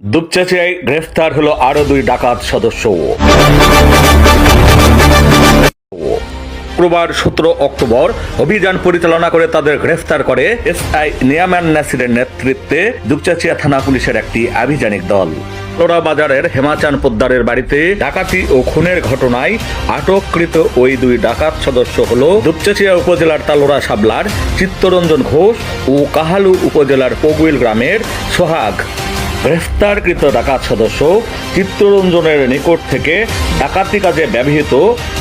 দুপচাচিয়ায় গ্রেফতার হলো আরও দুই ডাকাত সদস্য। শুক্রবার সতেরো অক্টোবর অভিযান পরিচালনা করে তাদের গ্রেফতার করে এসআই নিয়ামান নাসিরের নেতৃত্বে দুপচাচিয়া থানা পুলিশের একটি আভিযানিক দল। লোরা বাজারের হেমাচান পোদ্দারের বাড়িতে ডাকাতি ও খুনের ঘটনায় আটককৃত ওই দুই ডাকাত সদস্য হল দুপচাচিয়া উপজেলার তালোরা সাবলার চিত্তরঞ্জন ঘোষ ও কাহালু উপজেলার পগুইল গ্রামের সোহাগ। গ্রেফতারকৃত ডাকাত সদস্য চিত্তরঞ্জনের নিকট থেকে ডাকাতি কাজে ব্যবহৃত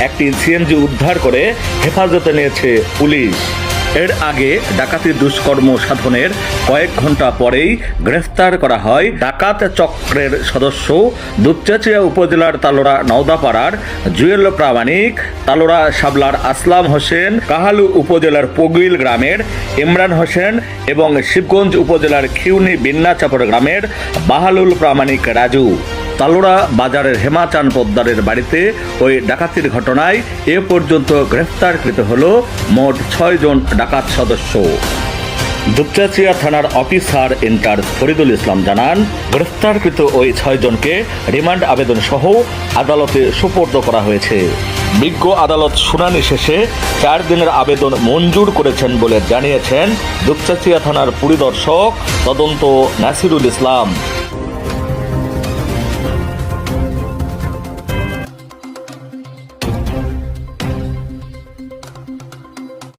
একটি সিএনজি উদ্ধার করে হেফাজতে নিয়েছে পুলিশ। এর আগে ডাকাতি দুষ্কর্ম সাধনের কয়েক ঘণ্টা পরেই গ্রেফতার করা হয় ডাকাত চক্রের সদস্য দুপচাচিয়া উপজেলার তালোরা নওদাপাড়ার জুয়েল প্রামাণিক তালোরা সাবলার আসলাম হোসেন, কাহালু উপজেলার পগুইল গ্রামের ইমরান হোসেন এবং শিবগঞ্জ উপজেলার খিউনি বিন্নাচাপড় গ্রামের বাহালুল প্রামাণিক রাজু। তালোড়া বাজারের হেমাচান পোদ্দারের বাড়িতে ওই ডাকাতির ঘটনায় এ পর্যন্ত গ্রেফতারকৃত হল মোট ছয় জন ডাকাত সদস্য। দুপচাচিয়া থানার অফিসার ইনচার্জ ফরিদুল ইসলাম জানান, গ্রেফতারকৃত ওই ছয় জনকে রিমান্ড আবেদন সহ আদালতে সুপর্দ করা হয়েছে। বিজ্ঞ আদালত শুনানি শেষে চার দিনের আবেদন মঞ্জুর করেছেন বলে জানিয়েছেন দুপচাচিয়া থানার পরিদর্শক তদন্ত নাসিরুল ইসলাম।